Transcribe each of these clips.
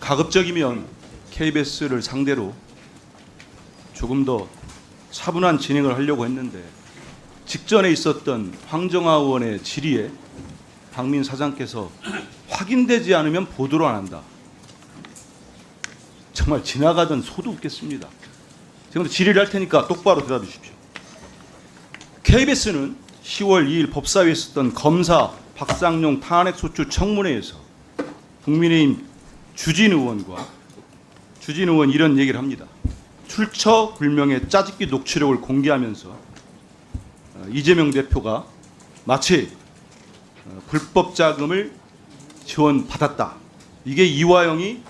가급적이면 KBS를 상대로 조금 더 차분한 진행을 하려고 했는데 직전에 있었던 황정화 의원의 질의에 박민 사장께서 확인되지 않으면 보도를 안 한다. 정말 지나가던 소도 웃겠습니다. 지금부터 질의를 할 테니까 똑바로 대답해 주십시오. KBS는 10월 2일 법사위에 있었던 검사 박상용 탄핵소추 청문회에서 국민의힘 주진 의원과 주진 의원 이런 얘기를 합니다. 출처 불명의 짜집기 녹취록을 공개하면서 어, 이재명 대표가 마치 어, 불법 자금을 지원받았다. 이게 이화영이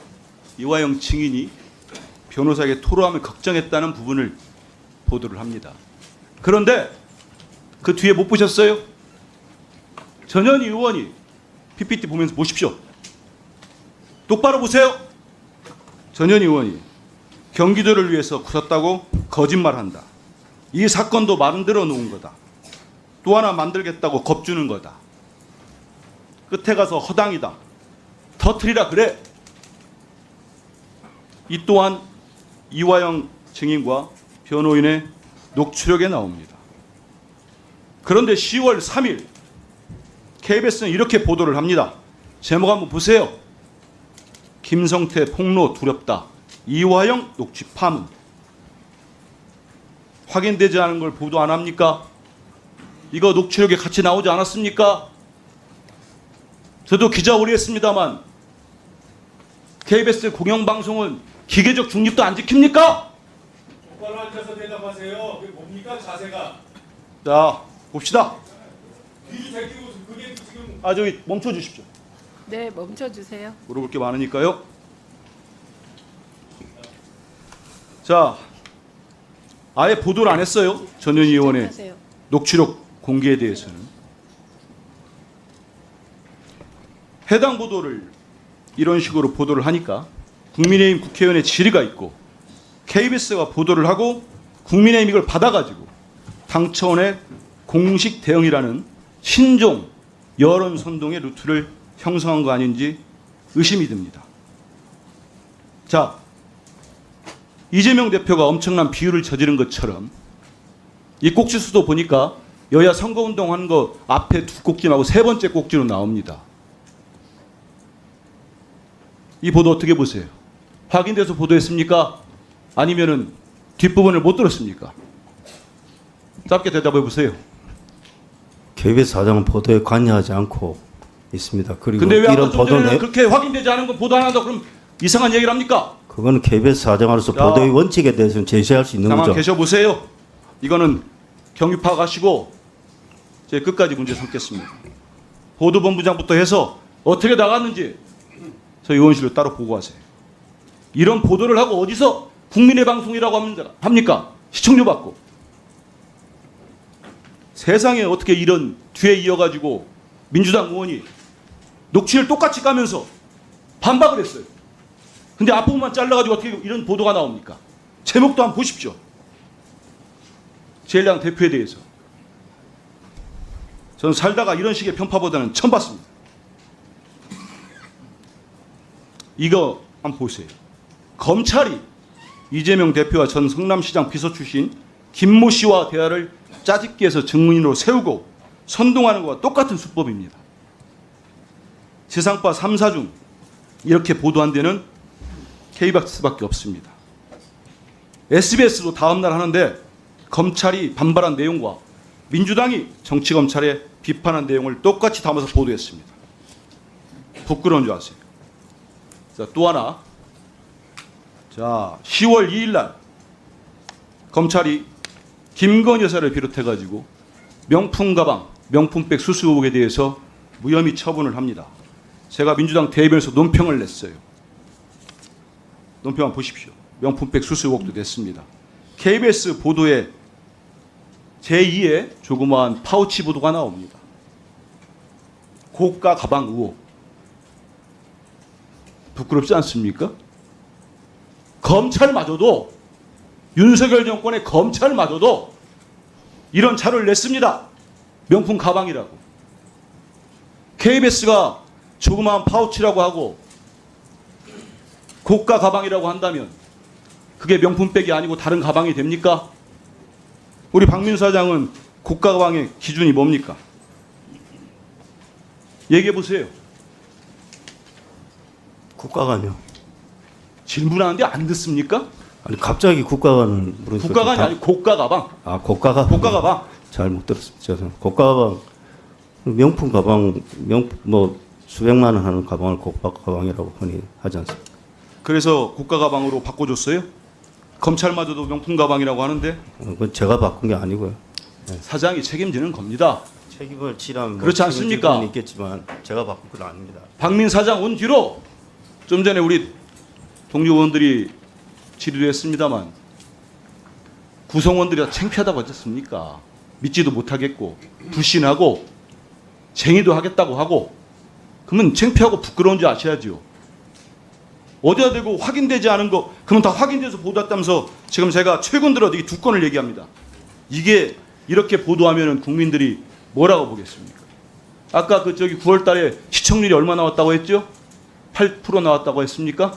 이화영 증인이 변호사에게 토로하며 걱정했다는 부분을 보도를 합니다. 그런데 그 뒤에 못 보셨어요? 전현희 의원이 PPT 보면서 보십시오. 똑바로 보세요. 전현희 의원이 경기도를 위해서 굳었다고 거짓말한다. 이 사건도 만들어 놓은 거다. 또 하나 만들겠다고 겁주는 거다. 끝에 가서 허당이다. 터트리라 그래. 이 또한 이화영 증인과 변호인의 녹취록에 나옵니다. 그런데 10월 3일 KBS는 이렇게 보도를 합니다. 제목 한번 보세요. 김성태 폭로 두렵다. 이화영 녹취 파문. 확인되지 않은 걸 보도 안 합니까? 이거 녹취록에 같이 나오지 않았습니까? 저도 기자 오래 했습니다만 KBS 공영방송은 기계적 중립도 안 지킵니까? 똑바로 앉아서 대답하세요. 그게 뭡니까 자세가? 자, 봅시다. 귀 제끼고 그게 지금 아, 저기 멈춰 주십시오. 네, 멈춰 주세요. 물어볼 게 많으니까요. 자, 아예 보도를 안 했어요. 전현희 의원의 하세요. 녹취록 공개에 대해서는 해당 보도를 이런 식으로 보도를 하니까 국민의힘 국회의원의 질의가 있고 KBS가 보도를 하고 국민의힘 이걸 받아가지고 당 차원의 공식 대응이라는 신종 여론 선동의 루트를 형성한 거 아닌지 의심이 듭니다. 자, 이재명 대표가 엄청난 비유를 저지른 것처럼 이 꼭지수도 보니까 여야 선거운동 하는 거 앞에 두 꼭지 나고 세 번째 꼭지로 나옵니다. 이 보도 어떻게 보세요? 확인돼서 보도했습니까? 아니면은 뒷부분을 못 들었습니까? 짧게 대답해 보세요. KBS 사장은 보도에 관여하지 않고 있습니다. 그리고 근데 왜 아까 이런 좀 보도 전에는 내 그렇게 확인되지 않은 거 보도 안 한다 그럼 이상한 얘기를 합니까? 그거는 KBS 사장으로서 자. 보도의 원칙에 대해서는 제시할 수 있는 가만 거죠. 계셔 보세요. 이거는 경위 파악하시고 제 끝까지 문제 삼겠습니다. 보도본부장부터 해서 어떻게 나갔는지 저희 의원실로 따로 보고하세요. 이런 보도를 하고 어디서 국민의 방송이라고 합니다- 합니까? 시청료 받고. 세상에 어떻게 이런 뒤에 이어가지고 민주당 의원이 녹취를 똑같이 까면서 반박을 했어요. 근데 앞부분만 잘라가지고 어떻게 이런 보도가 나옵니까? 제목도 한번 보십시오. 제일당 대표에 대해서. 저는 살다가 이런 식의 편파보다는 처음 봤습니다. 이거 한번 보세요. 검찰이 이재명 대표와 전 성남시장 비서 출신 김모 씨와 대화를 짜집기해서 증인으로 세우고 선동하는 것과 똑같은 수법입니다. 지상파 3사 중 이렇게 보도한 데는 KBS밖에 없습니다. SBS도 다음 날 하는데 검찰이 반발한 내용과 민주당이 정치 검찰에 비판한 내용을 똑같이 담아서 보도했습니다. 부끄러운 줄 아세요. 자, 또 하나. 자, 10월 2일 날 검찰이 김건 여사를 비롯해 가지고 명품 가방, 명품백 수수 의혹에 대해서 무혐의 처분을 합니다. 제가 민주당 대변에서 논평을 냈어요. 논평 한번 보십시오. 명품백 수수 의혹도 냈습니다. KBS 보도에 제2의 조그마한 파우치 보도가 나옵니다. 고가 가방 의혹. 부끄럽지 않습니까? 검찰마저도 윤석열 정권의 검찰마저도 이런 자료를 냈습니다. 명품 가방이라고. KBS가 조그마한 파우치라고 하고 고가 가방이라고 한다면 그게 명품백이 아니고 다른 가방이 됩니까? 우리 박민 사장은 고가 가방의 기준이 뭡니까? 얘기해 보세요. 국가관요. 질문하는데 안 듣습니까? 아니 갑자기 국가관을 물으니까 국가관이 다- 아니고 고가 가방. 아 고가가 고가 가방. 잘 못 들었습니다. 죄송합니다. 고가 가방 명품 가방 명뭐 수백만 원 하는 가방을 고가 가방이라고 흔히 하지 않습니까? 그래서 고가 가방으로 바꿔줬어요? 검찰마저도 명품 가방이라고 하는데 어, 그건 제가 바꾼 게 아니고요. 사장이 책임지는 겁니다. 책임을 지라면 그렇지 책임질 않습니까? 있겠지만 제가 바꾼 건 아닙니다. 박민 사장 온 뒤로 좀 전에 우리 동료 의원들이 질의도 했습니다만 구성원들이 다 창피하다고 하지 않습니까? 믿지도 못하겠고 불신하고 쟁의도 하겠다고 하고 그러면 창피하고 부끄러운 줄 아셔야지요. 어디다 대고 확인되지 않은 거 그러면 다 확인돼서 보도했다면서 지금 제가 최근 들어 이두 건을 얘기합니다. 이게 이렇게 보도하면 국민들이 뭐라고 보겠습니까? 아까 그 저기 9월 달에 시청률이 얼마 나왔다고 했죠? 8% 나왔다고 했습니까?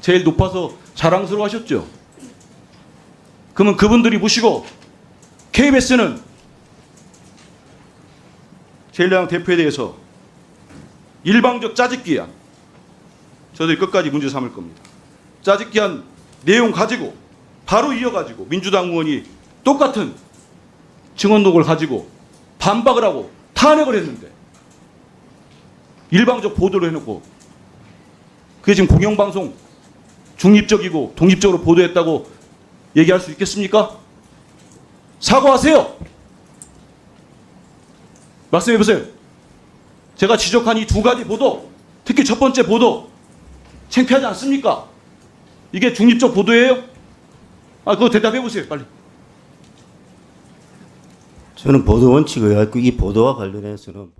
제일 높아서 자랑스러워 하셨죠? 그러면 그분들이 보시고 KBS는 제일야당 대표에 대해서 일방적 짜집기한 저들이 끝까지 문제 삼을 겁니다. 짜집기한 내용 가지고 바로 이어가지고 민주당 의원이 똑같은 증언록을 가지고 반박을 하고 탄핵을 했는데 일방적 보도를 해놓고 그게 지금 공영방송 중립적이고 독립적으로 보도했다고 얘기할 수 있겠습니까? 사과하세요. 말씀해 보세요. 제가 지적한 이 두 가지 보도, 특히 첫 번째 보도, 창피하지 않습니까? 이게 중립적 보도예요? 아, 그거 대답해 보세요, 빨리. 저는 보도 원칙에 의하고 이 보도와 관련해서는